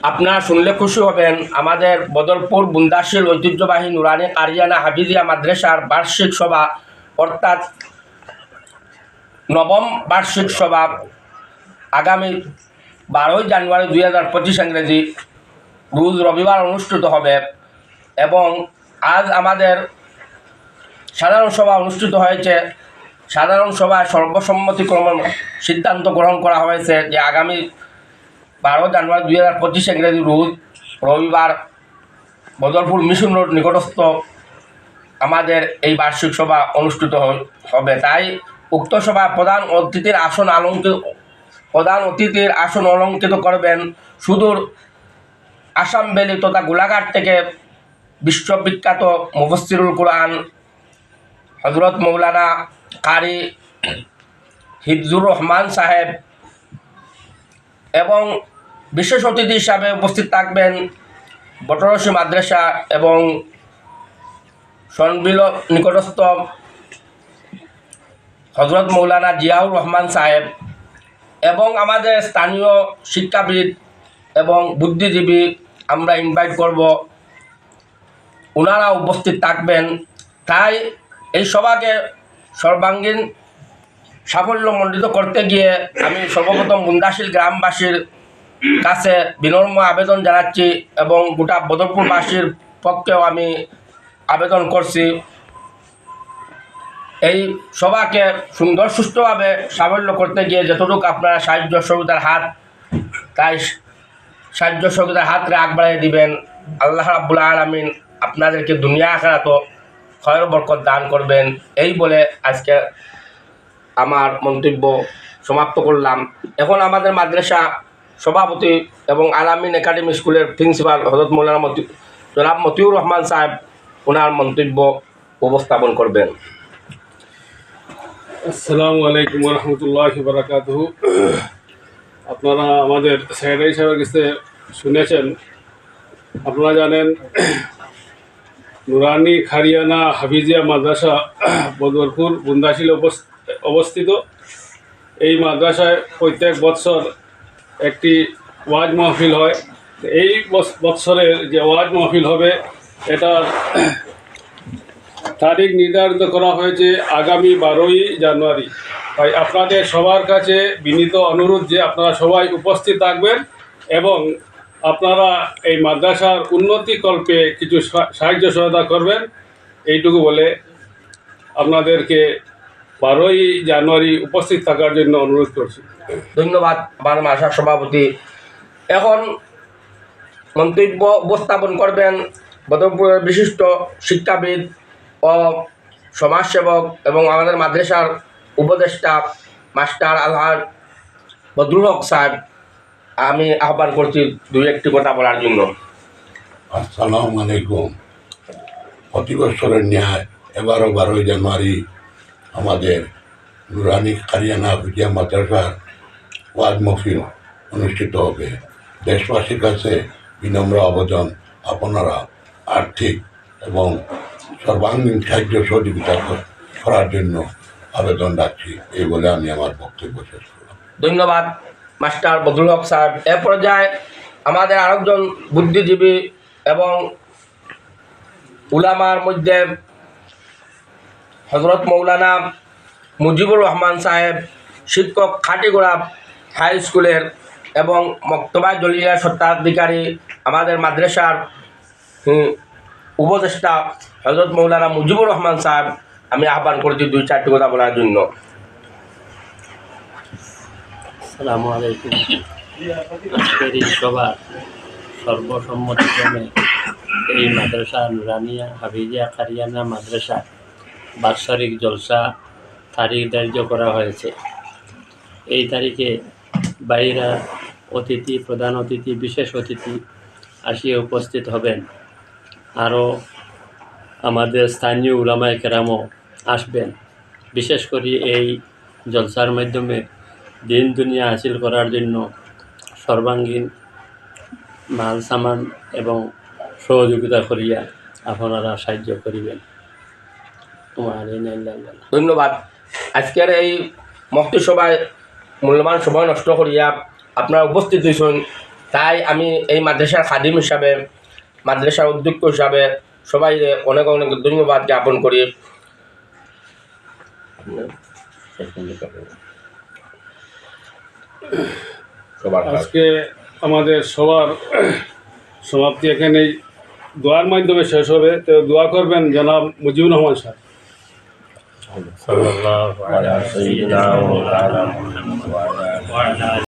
আপনারা শুনলে খুশি হবেন, আমাদের বদরপুর বুন্দাশীল ঐতিহ্যবাহী নুরানি কারিয়ানা হাফিজিয়া মাদ্রাসার বার্ষিক সভা, অর্থাৎ নবম বার্ষিক সভা আগামী বারোই জানুয়ারি দুই হাজার পঁচিশ ইংরেজি, রোজ রবিবার অনুষ্ঠিত হবে এবং আজ আমাদের সাধারণ সভা অনুষ্ঠিত হয়েছে। সাধারণ সভায় সর্বসম্মতিক্রমে সিদ্ধান্ত গ্রহণ করা হয়েছে যে আগামী বারো জানুয়ারি দুই হাজার পঁচিশ ইংরেজি রোজ রবিবার বদরপুর মিশন রোড নিকটস্থ আমাদের এই বার্ষিক সভা অনুষ্ঠিত হবে। তাই উক্ত সভায় প্রধান অতিথির আসন অলঙ্কৃত প্রধান অতিথির আসন অলঙ্কৃত করবেন সুদূর আসাম ভ্যালি তথা গোলাঘাট থেকে বিশ্ববিখ্যাত মুফসিরুল কোরআন হজরত মৌলানা কারি হিফজুর রহমান সাহেব এবং বিশেষ অতিথি হিসাবে উপস্থিত থাকবেন বটরসি মাদ্রাসা এবং সনবিল নিকটস্থ হজরত মৌলানা জিয়াউর রহমান সাহেব এবং আমাদের স্থানীয় শিক্ষাবিদ এবং বুদ্ধিজীবী আমরা ইনভাইট করব। ওনারা উপস্থিত থাকবেন। তাই এই সভাকে সর্বাঙ্গীন সাফল্যমণ্ডিত করতে গিয়ে আমি সর্বপ্রথম মুন্দাশিল গ্রামবাসীর কাছে বিনম্র আবেদন জানাচ্ছি এবং গোটা বদরপুরবাসীর পক্ষেও আমি আবেদন করছি। এই সভাকে সুন্দর সুষ্ঠুভাবে সাফল্য করতে গিয়ে যতটুকু আপনারা সাহায্য সহযোগিতার হাত, তাই সাহায্য সহযোগিতার হাত রাগ বাড়িয়ে দিবেন। আল্লাহ রাব্বুল আলমিন আপনাদেরকে দুনিয়া আখেরা তো খয়ের বরকত দান করবেন। এই বলে আজকে আমার মন্তব্য সমাপ্ত করলাম। এখন আমাদের মাদ্রাসা সভাপতি এবং আলামিন একাডেমি স্কুলের প্রিন্সিপাল হজরত মৌলানা মতি, জনাব মতিউর রহমান সাহেব ওনার মন্তব্য উপস্থাপন করবেন। আসসালামু আলাইকুম রহমতুল্লাহ বারাকাতুহু আপনারা আমাদের সেক্রেটারি সাহেবের কাছে শুনেছেন। আপনারা জানেন, নুরানি খারিয়ানা হাফিজিয়া মাদ্রাসা বদরপুর বুন্দাশিল অবস- অবস্থিত। এই মাদ্রাসায় প্রত্যেক বৎসর একটি ওয়াজ মাহফিল হয়। এই বৎস- বৎসরের যে ওয়াজ মাহফিল হবে এটা তারিখ নির্ধারিত করা হয়েছে আগামী বারোই জানুয়ারি। তাই আপনাদের সবার কাছে বিনীত অনুরোধ যে আপনারা সবাই উপস্থিত থাকবেন এবং আপনারা এই মাদ্রাসার উন্নতিকল্পে কিছু সা- সাহায্য সহায়তা করবেন। এইটুকু বলে আপনাদেরকে বারোই জানুয়ারি উপস্থিত থাকার জন্য অনুরোধ করছি। ধন্যবাদ আমার মাসার সভাপতি। এখন মন্তব্য উপস্থাপন করবেন বদরপুরের বিশিষ্ট শিক্ষাবিদ ও সমাজসেবক এবং আমাদের মাদ্রাসার উপদেষ্টা মাস্টার আলহার বদরুল হক সাহেব। আমি আহ্বান করছি দুই একটি কথা বলার জন্য। আসসালামু আলাইকুম। প্রতি বছরের ন্যায় এবারও বারোই জানুয়ারি আমাদের নুরানি কারিয়ানা বিদ্যা মাদ্রাসার ওয়াজ মহফিল অনুষ্ঠিত হবে। দেশবাসীর কাছে বিনম্র আবেদন আপনারা আর্থিক এবং সর্বাঙ্গীন সাহায্য সহযোগিতা করার জন্য আবেদন রাখছি, এই বলে আমি আমার বক্তব্য শেষ করলাম। ধন্যবাদ, মাস্টার বদরুল হক সাহেব এ পর্যায়ে আমাদের আরেকজন বুদ্ধিজীবী এবং উলামার মধ্যে হজরত মৌলানা মুজিবুর রহমান সাহেব শিক্ষক খাটিগোড়া হাই স্কুলের এবং মক্তবা জলিয়া স্বত্বাধিকারী আমাদের মাদ্রাসার উপদেষ্টা হজরত মৌলানা মুজিবুর রহমান সাহেব, আমি আহ্বান করেছি দুই চারটি কথা বলার জন্য। আসসালামু সর্বসম্মতিক্রমে এই মাদ্রাসা নুরানিয়া হাফিজিয়া কারিয়ানা মাদ্রাসা বাৎসরিক জলসা তারিখ ধার্য করা হয়েছে। এই তারিখে বাইরা অতিথি, প্রধান অতিথি, বিশেষ অতিথি আসিয়ে উপস্থিত হবেন। আরও আমাদের স্থানীয় উলামায় কেরামও আসবেন। বিশেষ করে এই জলসার মাধ্যমে দিন দুনিয়া হাসিল করার জন্য সর্বাঙ্গীন মাল, সামান এবং সহযোগিতা করিয়া আপনারা সাহায্য করিবেন। ধন্যবাদ। আজকের এই মক্তি সভায় মূল্যবান সময় নষ্ট করিয়া আপনারা উপস্থিত হয়েছেন তাই আমি এই মাদ্রাসার খাদিম হিসাবে মাদ্রাসার অধ্যক্ষ হিসাবে সবাই অনেক অনেক ধন্যবাদ জ্ঞাপন করি। সবার আজকে আমাদের সবার সমাপ্তি এখানেই। দোয়ার মাধ্যমে শেষ হবে তো দোয়া করবেন জনাব মুজিবুর রহমান সাহেব صلى الله على سيدنا وعلى محمد وعلى آله.